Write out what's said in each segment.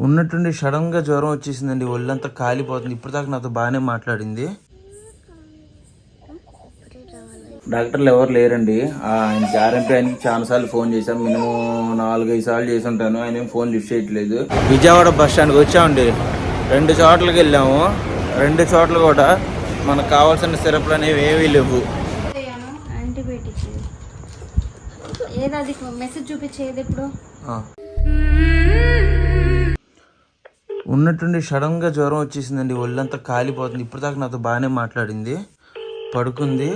ఉన్నట్టుండి సడన్గా జ్వరం వచ్చేసిందండి. ఒళ్ళంతా కాలిపోతుంది. ఇప్పుడు దాకా నాతో బాగానే మాట్లాడింది. డాక్టర్లు ఎవరు లేరండి. ఆ, ఆయనకి ఆర్ఎంపీ ఆయనకి చాలా సార్లు ఫోన్ చేశాం. మినిమం నాలుగైదు సార్లు చేసి ఉంటాను ఆయన ఏం ఫోన్ లిఫ్ట్ చేయట్లేదు. విజయవాడ బస్ స్టాండ్కి వచ్చామండి. రెండు చోట్లకి వెళ్ళాము. రెండు చోట్ల కూడా మనకు కావాల్సిన సిరప్లు అనేవి ఏమీ లేవు. ఏది అది? మెసేజ్ చూపించేది ఇప్పుడు. ఉన్నట్టుండి సడన్గా జ్వరం వచ్చేసిందండి. ఒళ్ళంతా కాలిపోతుంది. ఇప్పుడు దాకా నాతో బాగానే మాట్లాడింది. పడుకుంది.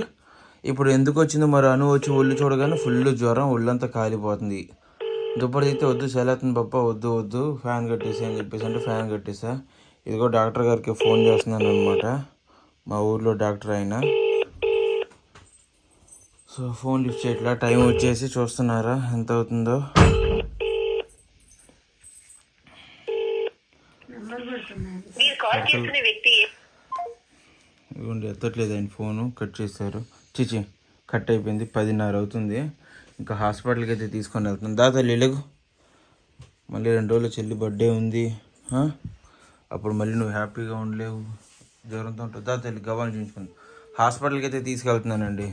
ఇప్పుడు ఎందుకు వచ్చిందో మరి అను వచ్చి ఒళ్ళు చూడగానే ఫుల్ జ్వరం ఒళ్ళంతా కాలిపోతుంది. దుప్పటి అయితే వద్దు సెలవుతుంది పప్ప వద్దు వద్దు ఫ్యాన్ కట్టేసి అని చెప్పేసి అంటే ఫ్యాన్ కట్టేసా. ఇదిగో డాక్టర్ గారికి ఫోన్ చేస్తున్నాను అనమాట మా ఊర్లో డాక్టర్ అయినా సో ఫోన్ లిఫ్ట్ చేయట్లా. టైం వచ్చేసి చూస్తున్నారా? ఎంత అవుతుందో? ఇదిగోండి ఎత్తట్లేదు ఆయన ఫోను కట్ చేశారు. చిచి కట్ అయిపోయింది పదిన్నర అవుతుంది. ఇంకా హాస్పిటల్కి అయితే తీసుకొని వెళ్తుంది దా తల్లి లేగు. మళ్ళీ రెండు రోజులు చెల్లి బర్త్డే ఉంది? అప్పుడు మళ్ళీ నువ్వు హ్యాపీగా ఉండలేవు. జ్వరంతో ఉంటుంది దా తల్లి గవాన్ని చూపించుకుని హాస్పిటల్కి అయితే తీసుకెళ్తున్నానండి.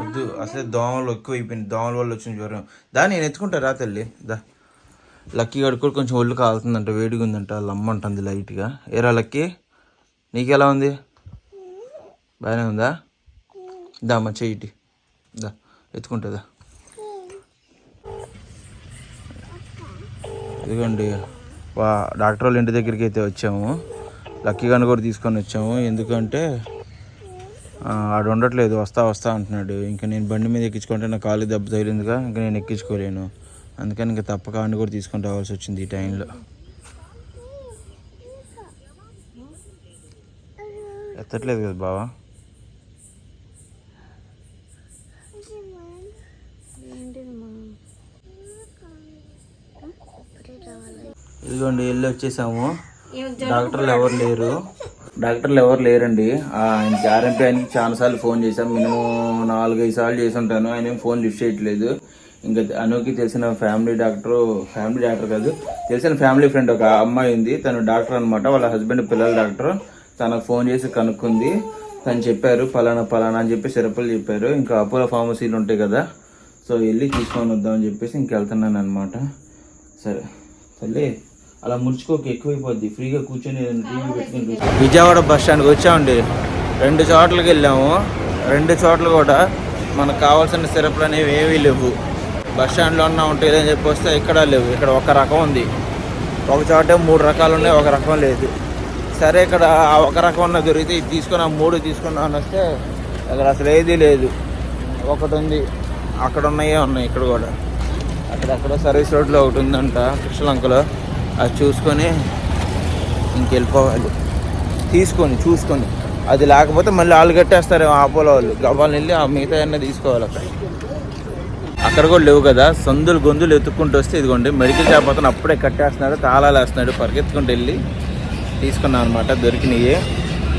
వద్దు. అసలే దోమలు ఎక్కువ అయిపోయింది దోమల వల్ల వచ్చిన జ్వరం. దా నేను ఎత్తుకుంటా రా తల్లి. దా. లక్కీ గడు కూడా కొంచెం ఒళ్ళు కాలుతుందంట వేడిగా ఉందంట లమ్మంటుంది లైట్గా. ఏరా లక్కీ? నీకెలా ఉంది? బాగానే ఉందా? దా అమ్మ చెయ్యిటి దా ఎత్తుకుంటుందా ఇదిగోండి వా డాక్టర్ వాళ్ళ ఇంటి దగ్గరికి అయితే వచ్చాము. లక్కీ గన్ను కూడా తీసుకొని వచ్చాము. ఎందుకంటే ఆడు ఉండట్లేదు వస్తా వస్తా అంటున్నాడు. ఇంకా నేను బండి మీద ఎక్కించుకుంటే నా కాలు దెబ్బ తగిలిందిగా ఇంకా నేను ఎక్కించుకోలేను. అందుకని ఇంకా తప్పక ఆడిని కూడా తీసుకొని రావాల్సి వచ్చింది ఈ టైంలో. ఎత్తట్లేదు కదా బావా? ఇదిగోండి వెళ్ళి వచ్చేసాము. డాక్టర్లు ఎవరు లేరు. డాక్టర్లు ఎవరు లేరండి. ఆయన ఆయనకి ఆర్ఎంపీ ఆయనకి చాలా సార్లు ఫోన్ చేశాం. మినిమం నాలుగైదు సార్లు చేసి ఉంటాను. ఆయన ఫోన్ లిఫ్ట్ చేయట్లేదు. ఇంకా అనుకి తెలిసిన ఫ్యామిలీ డాక్టర్ ఫ్యామిలీ డాక్టర్ కాదు తెలిసిన ఫ్యామిలీ ఫ్రెండ్ ఒక అమ్మాయి ఉంది. తను డాక్టర్ అనమాట వాళ్ళ హస్బెండ్ పిల్లల డాక్టర్. తనకు ఫోన్ చేసి కనుక్కుంది. తను చెప్పారు పలానా పలానా అని చెప్పి సిరపులు చెప్పారు. ఇంకా అపోలో ఫార్మసీలు ఉంటాయి కదా సో వెళ్ళి తీసుకొని వద్దామని చెప్పేసి ఇంక వెళ్తున్నాను అనమాట సరే. తల్లి అలా ముడుచుకోక ఎక్కువైపోద్ది. ఫ్రీగా కూర్చొని టీవీ పెట్టుకుని విజయవాడ బస్ స్టాండ్కి వచ్చామండి. రెండు చోట్లకి వెళ్ళాము. రెండు చోట్ల కూడా మనకు కావాల్సిన సిరప్లు అనేవి ఏమీ లేవు. బస్ స్టాండ్లో ఉన్న ఉంటాయి అని చెప్పి వస్తే ఇక్కడ లేవు. ఇక్కడ ఒక రకం ఉంది. ఒక చోట మూడు రకాలు ఉన్నాయి ఒక రకం లేదు. సరే ఇక్కడ ఆ ఒక రకం ఉన్న దొరికితే ఇది తీసుకున్నా ఆ మూడు తీసుకున్నా అని వస్తే అక్కడ అసలు ఏది లేదు. ఒకటి ఉంది అక్కడ ఉన్నాయే ఉన్నాయి ఇక్కడ కూడా. అక్కడక్కడ సర్వీస్ రోడ్లో ఒకటి ఉందంట కృష్ణలంకలో. అది చూసుకొని ఇంకెళ్ళిపోవాలి. తీసుకొని చూసుకొని. అది లేకపోతే మళ్ళీ వాళ్ళు కట్టేస్తారు ఆపోలో వాళ్ళు. గవ్వాలని వెళ్ళి ఆ మిగతా అన్నీ తీసుకోవాలి అక్కడ. అక్కడ కూడా లేవు కదా. సందులు గొంతులు ఎత్తుక్కుంటూ వస్తే ఇదిగోండి మెడికల్ షాప్ అతను అప్పుడే కట్టేస్తున్నాడు తాళాలు వేస్తున్నాడు పరిగెత్తుకుంటూ వెళ్ళి తీసుకున్నాను అనమాట దొరికినాయి.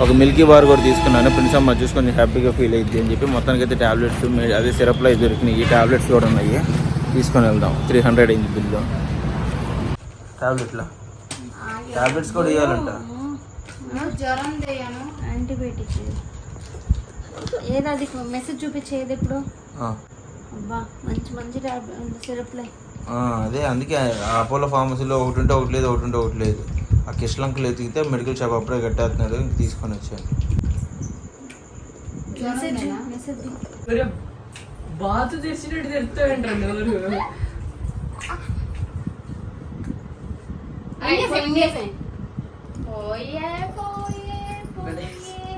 ఒక మిల్కీ బార్ కూడా తీసుకున్నాను. ప్రిన్స్ అమ్మ చూసి కొంచెం హ్యాపీగా ఫీల్ అయ్యింది అని చెప్పి మొత్తానికి అయితే ట్యాబ్లెట్స్ అదే సిరప్లో అవి దొరికినాయి. ట్యాబ్లెట్స్ కూడా ఉన్నాయి. తీసుకొని వెళ్దాం. త్రీ హండ్రెడ్ అయింది బిల్లు. ట్యాబ్లెట్లా ట్యాబ్లెట్స్ కూడా ఇవ్వాలంట జ్వరం అయ్యాను యాంటీబయాటిక్ ఏది అది? మెసేజ్ చూపించేది ఇప్పుడు అదే అందుకే అపోలో ఫార్మసీలో ఒకటి ఉంటే ఒకటి లేదు ఒకటి ఉంటే ఒకటి లేదు. ఆ కిష్లంకులు ఎతికితే మెడికల్ షాప్ అప్పుడే కట్టేస్తున్నాడు ఇంక తీసుకొని వచ్చాను బాతు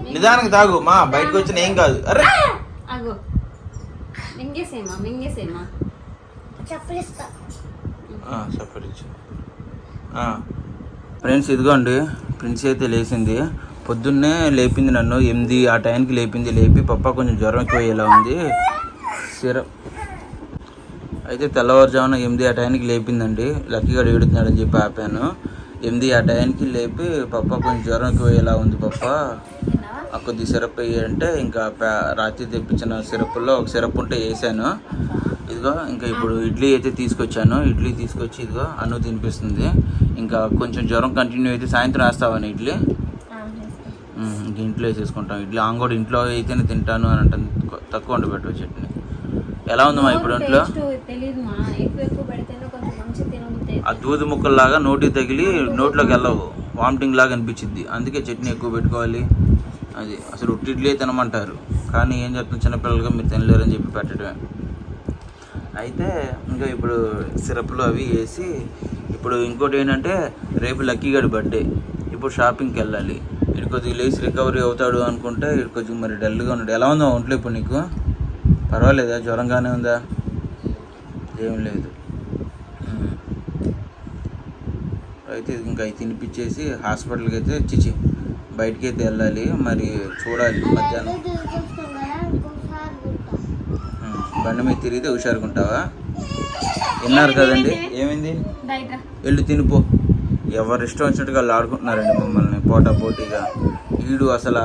నిదానికి తాగు మా బయటకు వచ్చిన ఏం కాదు. అరే! మింగేసేమా మింగేసేమా చెప్పచ్చు ఫ్రెండ్స్ ఇదిగోండి ప్రిన్స్ అయితే లేచింది. పొద్దున్నే లేపింది నన్ను ఎనిమిది ఆ టైంకి లేపింది. లేపి పప్ప కొంచెం జ్వరం ఎక్కువ ఎలా ఉంది. సిరప్ అయితే తెల్లవారుజామున ఎనిమిది ఆ టైంకి లేపిందండి. లక్కీగా ఏడుతున్నాడని చెప్పి ఆపాను. ఎనిమిది ఆ టైంకి లేపి పప్ప కొంచెం జ్వరం ఎక్కువ ఎలా ఉంది పప్ప. కొద్ది సిరప్ అంటే ఇంకా రాత్రి తెప్పించిన సిరప్లో ఒక సిరప్ ఉంటే వేసాను. ఇదిగో ఇంకా ఇప్పుడు ఇడ్లీ అయితే తీసుకొచ్చాను. ఇడ్లీ తీసుకొచ్చి ఇదిగో అన్ను తినిపిస్తుంది. ఇంకా కొంచెం జ్వరం కంటిన్యూ అయితే సాయంత్రం వేస్తావని ఇడ్లీ? ఇంక ఇంట్లో వేసేసుకుంటాం. ఇడ్లీ ఆమె కూడా ఇంట్లో అయితేనే తింటాను అని అంటే తక్కువ వండి పెట్టు చట్నీ. ఎలా ఉందమ్మా ఇప్పుడు ఇంట్లో? ఆ దూది ముక్కల్లాగా నోటికి తగిలి నోట్లోకి వెళ్ళవు. వామిటింగ్ లాగా అనిపించింది అందుకే చట్నీ ఎక్కువ పెట్టుకోవాలి. అది అసలు ఉట్టిడ్లే తినమంటారు కానీ ఏం చెప్తుంది చిన్నపిల్లలుగా మీరు తినలేరని చెప్పి పెట్టడమే. అయితే ఇంకా ఇప్పుడు సిరప్లు అవి వేసి ఇప్పుడు ఇంకోటి ఏంటంటే రేపు లక్కీ బర్త్డే. ఇప్పుడు షాపింగ్కి వెళ్ళాలి. ఇటు కొద్దిగా లేచి రికవరీ అవుతాడు అనుకుంటే ఇటు కొద్దిగా మరి డల్గా ఉన్నాడు. ఎలా ఉందో ఒంట్లో ఇప్పుడు నీకు? పర్వాలేదా? జ్వరంగానే ఉందా? ఏం లేదు. అయితే ఇంకా అవి తినిపించేసి హాస్పిటల్కి అయితే చిచి. బయటికి అయితే వెళ్ళాలి. మరి చూడాలి. మధ్యాహ్నం. బండి మీద తిరిగితే హుషారుకుంటావా? విన్నారు కదండి. ఏమైంది? వెళ్ళి తినిపో ఎవరు ఇష్టం వచ్చినట్టుగా వాళ్ళు ఆడుకుంటున్నారండి మమ్మల్ని. పోటా పోటీగా. వీడు అసలు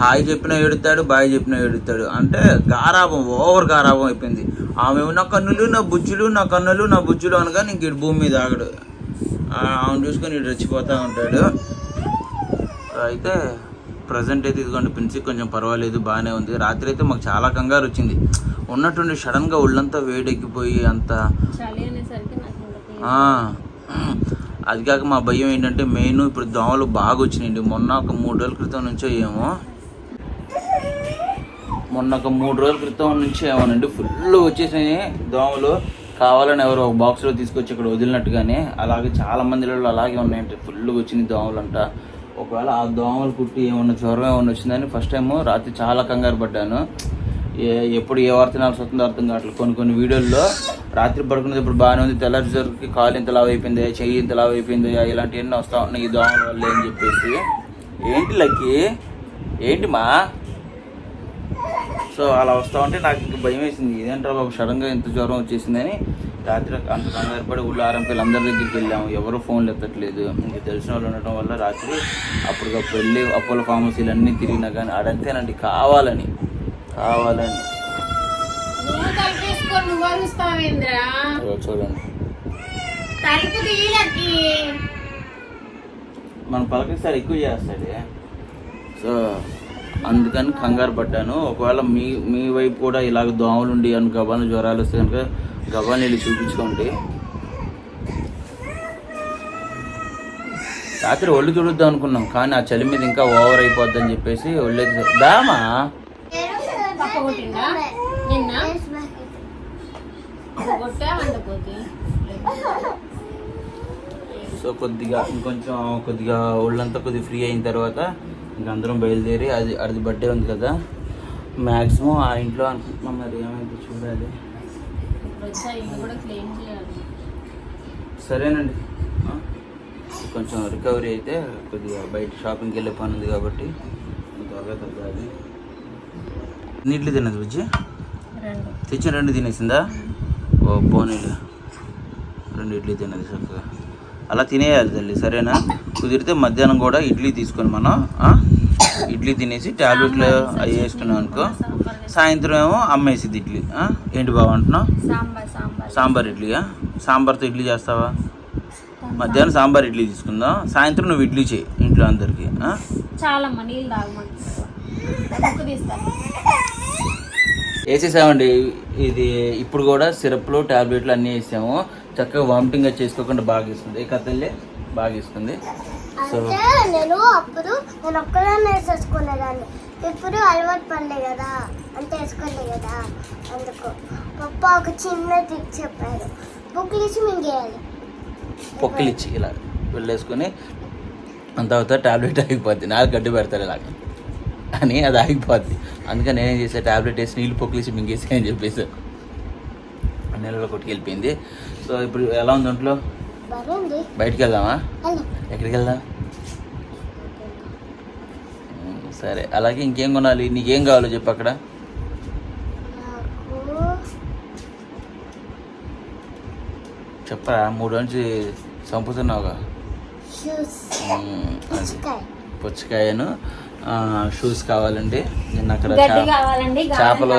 హాయ్ చెప్పినా ఏడుతాడు బాయ్ చెప్పినా ఏడుతాడు. అంటే గారాబం ఓవర్ గారాబం అయిపోయింది. ఆమె నా కన్నులు నా బుజ్జులు నా కన్నులు నా బుజ్జులు అనగా ఇంక ఇటు భూమి మీద ఆగడు. ఆమెను చూసుకొని ఇటు రెచ్చిపోతూ ఉంటాడు. అయితే ప్రజెంట్ అయితే ఇదిగోండి ప్రిన్సి కొంచెం పర్వాలేదు బాగానే ఉంది. రాత్రి అయితే మాకు చాలా కంగారు వచ్చింది. ఉన్నట్టుండి సడన్గా ఒళ్ళంతా వేడెక్కిపోయి అంత అది కాక మా భయం ఏంటంటే మెయిన్ ఇప్పుడు దోమలు బాగా వచ్చినాయండి. మొన్న ఒక మూడు రోజుల క్రితం నుంచో ఏమో మొన్న ఒక మూడు రోజుల క్రితం నుంచి ఏమోనండి ఫుల్ వచ్చేసాయి దోమలు. కావాలని ఎవరో ఒక బాక్స్లో తీసుకొచ్చి ఇక్కడ వదిలినట్టుగానే అలాగే చాలా మందిలో అలాగే ఉన్నాయంటే ఫుల్ వచ్చినాయి దోమలు అంట ఒకవేళ ఆ దోమలు కుట్టి ఏమన్నా జ్వరం ఏమన్నా వచ్చిందని ఫస్ట్ టైం రాత్రి చాలా కంగారు పడ్డాను. ఏ ఎప్పుడు ఏ వార్త నాల్సి వస్తుందో అర్థం కావట్లేదు. కొన్ని కొన్ని వీడియోల్లో రాత్రి పడుకునేటప్పుడు బాగానే ఉంది. తెల్లారిసరికి కాలు ఇంత లావు అయిపోయింది చెయ్యి ఇంత లావు అయిపోయింది ఇలాంటివన్నీ వస్తా ఉన్నాయి ఈ దోమల వల్ల అని చెప్పేసి. ఏంటి లక్కీ? ఏంటి మా? సో అలా వస్తా ఉంటే నాకు ఇంక భయం వేసింది. ఇదేంట్రా బాబు సడన్గా ఇంత జ్వరం వచ్చేసిందని రాత్రి అంత కంగారు పడి ఊళ్ళో ఆరంపిల్లి అందరి దగ్గరికి వెళ్ళాము. ఎవరు ఫోన్లు ఎత్తట్లేదు. ఇంక తెలిసిన వాళ్ళు ఉండటం వల్ల రాత్రి అప్పటికప్పుడు వెళ్ళి అపోలో ఫార్మసీలు అన్నీ తిరిగినా కానీ ఆడంతేనండి కావాలని. కావాలని. చూడండి. మన పలకరిస్తాడు ఎక్కువ చేస్తాడు. సో అందుకని కంగారు పడ్డాను. ఒకవేళ మీ మీ వైపు కూడా ఇలాగ దోమలు ఉండి అని గబాలు జ్వరాలు వస్తే కనుక గబాలు వెళ్ళి చూపించుకోండి. రాత్రి ఒళ్ళు తుడుద్దాం అనుకున్నాం కానీ ఆ చలి మీద ఇంకా ఓవర్ అయిపోద్ది అని చెప్పేసి ఒళ్ళేది దామా? సో కొద్దిగా ఇంకొంచెం కొద్దిగా ఒళ్ళంతా కొద్దిగా ఫ్రీ అయిన తర్వాత ఇంక అందరం బయలుదేరి అది అది బర్త్డే ఉంది కదా. మ్యాక్సిమం ఆ ఇంట్లో అనుకుంటున్నాం మరి ఏమైందో చూడాలి. సరేనండి? కొంచెం రికవరీ అయితే కొద్దిగా బయట షాపింగ్కి వెళ్ళే పని ఉంది కాబట్టి త్వరగా తగ్గాలి నీళ్ళు తిన్నది బుజ్జి రెండు. తెచ్చిన రెండు తినేసిందా? ఓ పోనీలు. రెండు ఇడ్లీ తిన్నది చక్కగా. అలా తినేయాలి తల్లి సరేనా? కుదిరితే మధ్యాహ్నం కూడా ఇడ్లీ తీసుకొని మనం? ఇడ్లీ తినేసి ట్యాబ్లెట్లు అవి వేసుకున్నాం అనుకో. సాయంత్రం ఏమో అమ్మేసిద్ది ఇడ్లీ? ఏంటి బావ అంటున్నావు? సాంబార్ ఇడ్లీయా సాంబార్తో ఇడ్లీ చేస్తావా? మధ్యాహ్నం సాంబార్ ఇడ్లీ తీసుకుందాం. సాయంత్రం నువ్వు ఇడ్లీ చేయి ఇంట్లో అందరికి వేసేసామండి ఇది ఇప్పుడు కూడా సిరప్లు టాబ్లెట్లు అన్నీ వేసాము. చక్కగా వామిటింగ్ చేసుకోకుండా బాగా ఇస్తుంది ఏ కథల్లే బాగా ఇస్తుంది సో నేను అప్పుడు నేను ఒక్కదాన్ని వేసేసుకునేదాన్ని ఇప్పుడు అలవాటు పడలే కదా. అంటే వేసుకోలే కదా. అందుకు పప్ప ఒక చిన్న ట్రిక్ చెప్పారు. మింగేయాలి. పొక్కలిచ్చి ఇలా వెళ్ళేసుకొని అంత అవుతా టాబ్లెట్ ఆగిపోద్ది. నాకు గడ్డి పెడతాడు ఇలాగ. అని అది ఆగిపోద్ది. అందుకని నేనేం చేసా టాబ్లెట్ వేసి నీళ్ళు పొక్కలిచ్చి మింగేసి అని చెప్పేసి నీళ్ళలో కొట్టుకెళ్ళిపోయింది. సో ఇప్పుడు ఎలా ఉంది ఒంట్లో? బయటికి వెళ్దామా ఎక్కడికి వెళ్దాం సరే. అలాగే ఇంకేం కొనాలి? నీకేం కావాలో చెప్పు అక్కడ. చెప్పరా? మూడు నుంచి చంపుతున్నావుగా. పుచ్చకాయను. షూస్ కావాలండి నేను అక్కడ చేపల.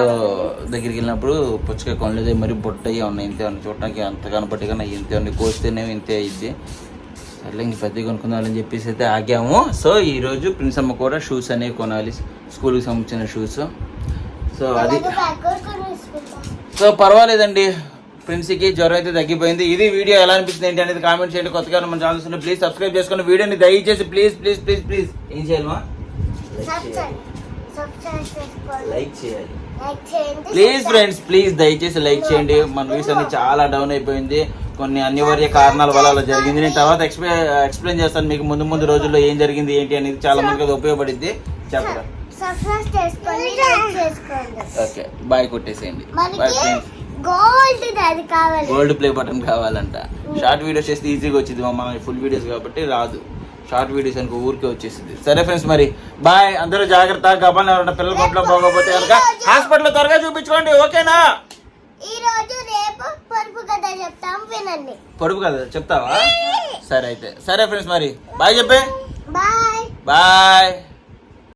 దగ్గరికి వెళ్ళినప్పుడు పుచ్చకాయ కొనలేదు మరి బొట్టయ్యి ఉన్నాయి ఇంతే ఉన్నాయి చూడటానికి. అంత కనపట్టిగా ఉన్నాయి ఇంతే ఉన్నాయి కోస్తేనేమో ఇంతే అయ్యిద్ది. సర్లే ఇంక పెద్దగా కొనుక్కుందామని చెప్పేసి అయితే ఆగాము. సో ఈరోజు ప్రిన్స్ అమ్మ కూడా షూస్ అనేవి కొనాలి. స్కూల్కి సంబంధించిన షూస్ సో అది సో పర్వాలేదండి. ప్రిన్సీకి జ్వరం అయితే తగ్గిపోయింది. ఇది వీడియో ఎలా అనిపిస్తుంది ఏంటి అనేది కామెంట్ చేయండి. కొత్తగా మన ఛానల్స్ ప్లీజ్ సబ్స్క్రైబ్ చేసుకోండి వీడియోని దయచేసి ప్లీజ్ ప్లీజ్ ప్లీజ్ ప్లీజ్ ఏం చేయాలమా చేసుకోండి లైక్ చేయాలి. ప్లీజ్ ఫ్రెండ్స్ ప్లీజ్ దయచేసి లైక్ చేయండి. మన వ్యూస్ అన్ని చాలా డౌన్ అయిపోయింది. కొన్ని అనివార్య కారణాల వల్ల అలా జరిగింది. నేను తర్వాత ఎక్స్ప్లెయిన్ ఎక్స్ప్లెయిన్ చేస్తాను మీకు ముందు ముందు రోజుల్లో ఏం జరిగింది ఏంటి అనేది చాలా మందికి అది ఉపయోగపడింది చెప్పరా? ఓకే బాయ్ కొట్టేసేయండి. బాయ్ ఫ్రెండ్స్ గోల్డ్ అది కావాలి. గోల్డ్ ప్లే బటన్ కావాలంట. షార్ట్ వీడియోస్ చేస్తే ఈజీగా వచ్చింది మన ఫుల్ వీడియోస్ కాబట్టి రాదు. షార్ట్ వీడియోస్ అనుకో ఊరికే వచ్చేసింది. సరే ఫ్రెండ్స్ మరి బాయ్. అందరూ జాగ్రత్త గబాన్ ఎవరైనా పిల్లల కొట్లో పోకపోతే కనుక హాస్పిటల్ త్వరగా చూపించుకోండి. ఓకేనా? ఈ రోజు రేపు పరుపు కథ చెప్తాం వినండి. పొడుపు కదా చెప్తావా? సరే అయితే. సరే ఫ్రెండ్స్ మరి బాయ్ చెప్పే. బాయ్. బాయ్.